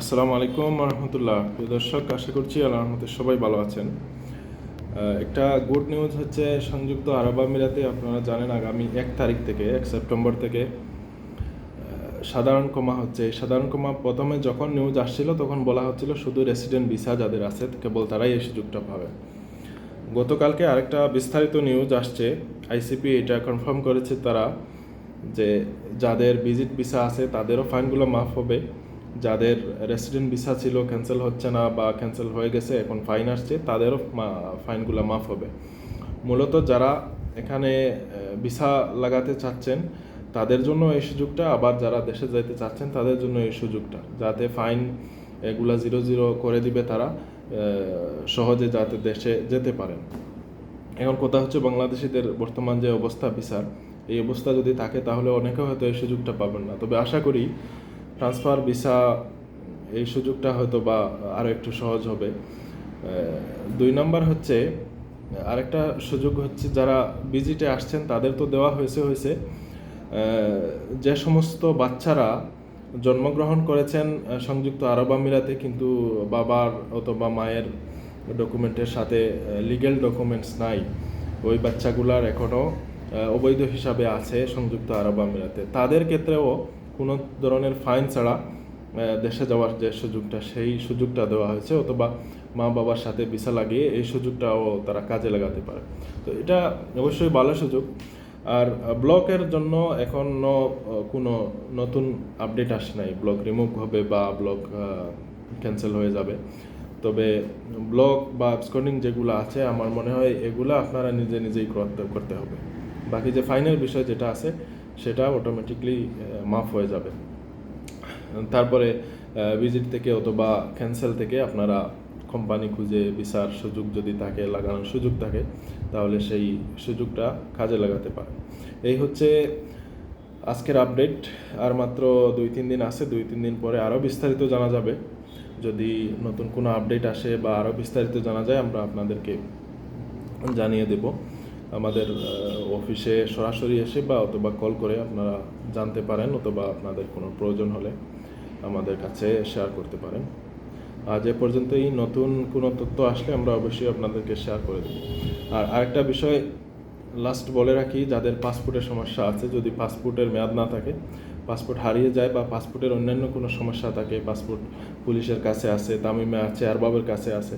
আসসালামু আলাইকুম রহমতুল্লাহ প্রিয় দর্শক, আশা করছি আল্লাহ সবাই ভালো আছেন। একটা গুড নিউজ হচ্ছে, সংযুক্ত আরব আমিরাতে আপনারা জানেন, আগামী এক তারিখ থেকে, এক সেপ্টেম্বর থেকে সাধারণ কমা হচ্ছে। সাধারণ কমা প্রথমে যখন নিউজ আসছিল, তখন বলা হচ্ছিল শুধু রেসিডেন্ট ভিসা যাদের আছে, কেবল তারাই এই সুযোগটা পাবে। গতকালকে আরেকটা বিস্তারিত নিউজ আসছে। আইসিপি এটা কনফার্ম করেছে তারা যে যাদের ভিজিট ভিসা আছে, তাদেরও ফাইনগুলো মাফ হবে। যাদের রেসিডেন্ট ভিসা ছিল ক্যান্সেল হচ্ছে না বা ক্যান্সেল হয়ে গেছে, এখন ফাইন আসছে, তাদেরও ফাইনগুলো মাফ হবে। মূলত যারা এখানে ভিসা লাগাতে চাচ্ছেন, তাদের জন্য এই সুযোগটা, আবার যারা দেশে যাইতে চাচ্ছেন, তাদের জন্য এই সুযোগটা, যাতে ফাইন এগুলা জিরো জিরো করে দিবে তারা সহজে যাতে দেশে যেতে পারেন। এখন কথা হচ্ছে বাংলাদেশিদের বর্তমান যে অবস্থা বিচার এই অবস্থা যদি থাকে, তাহলে অনেকে হয়তো এই সুযোগটা পাবেন না। তবে আশা করি ট্রান্সফার ভিসা এই সুযোগটা হয়তো বা আরও একটু সহজ হবে। দুই নম্বর হচ্ছে, আরেকটা সুযোগ হচ্ছে যারা ভিজিটে আসছেন তাদের তো দেওয়া হয়েছে হয়েছে। যে সমস্ত বাচ্চারা জন্মগ্রহণ করেছেন সংযুক্ত আরব আমিরাতে, কিন্তু বাবার অথবা মায়ের ডকুমেন্টের সাথে লিগেল ডকুমেন্টস নাই। ওই বাচ্চাগুলার এখনও অবৈধ হিসাবে আছে সংযুক্ত আরব আমিরাতে। তাদের ক্ষেত্রেও কোনো ধরনের ফাইন ছাড়া দেশে যাওয়ার যে সুযোগটা, সেই সুযোগটা দেওয়া হয়েছে, অথবা মা বাবার সাথে ভিসা লাগিয়ে এই সুযোগটাও তারা কাজে লাগাতে পারে। তো এটা অবশ্যই ভালো সুযোগ। আর ব্লকের জন্য এখনও কোনো নতুন আপডেট আসে নাই। ব্লক রিমুভ হবে বা ব্লক ক্যান্সেল হয়ে যাবে। তবে ব্লক বা অ্যাবসকন্ডিং যেগুলো আছে, আমার মনে হয় এগুলো আপনারা নিজে নিজেই করতে করতে হবে। বাকি যে ফাইনাল বিষয় যেটা আছে সেটা অটোমেটিকলি মাফ হয়ে যাবে। তারপরে ভিজিট থেকে অথবা ক্যান্সেল থেকে আপনারা কোম্পানি খুঁজে বিচার সুযোগ যদি থাকে, লাগানোর সুযোগ থাকে, তাহলে সেই সুযোগটা কাজে লাগাতে পারেন। এই হচ্ছে আজকের আপডেট আর মাত্র দুই, তিন দিন আছে, দুই, তিন দিন পরে আরও বিস্তারিত জানা যাবে। যদি নতুন কোনো আপডেট আসে বা আরও বিস্তারিত জানা যায়, আমরা আপনাদেরকে জানিয়ে দেব। আমাদের অফিসে সরাসরি এসে বা অথবা কল করে আপনারা জানতে পারেন অথবা আপনাদের কোনো প্রয়োজন হলে আমাদের কাছে শেয়ার করতে পারেন। আজ এ পর্যন্ত এই নতুন কোনো তথ্য আসলে আমরা অবশ্যই আপনাদেরকে শেয়ার করে দেব। আর আরেকটা বিষয় লাস্ট বলে রাখি, যাদের পাসপোর্টের সমস্যা আছে, যদি পাসপোর্টের মেয়াদ না থাকে পাসপোর্ট হারিয়ে যায় বা পাসপোর্টের অন্যান্য কোনো সমস্যা থাকে পাসপোর্ট পুলিশের কাছে আছে, তামিমে আছে, আরবাবের কাছে আছে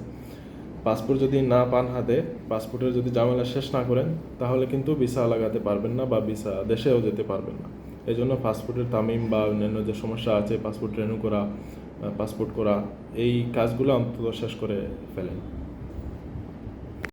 পাসপোর্ট যদি না পান হাতে, পাসপোর্টের যদি জামেলা শেষ না করেন, তাহলে কিন্তু ভিসা লাগাতে পারবেন না বা ভিসা দেশেও যেতে পারবেন না। এই জন্য পাসপোর্টের তামিম বা অন্যান্য যে সমস্যা আছে, পাসপোর্ট রেনু করা পাসপোর্ট করা, এই কাজগুলো অন্তত শেষ করে ফেলেন।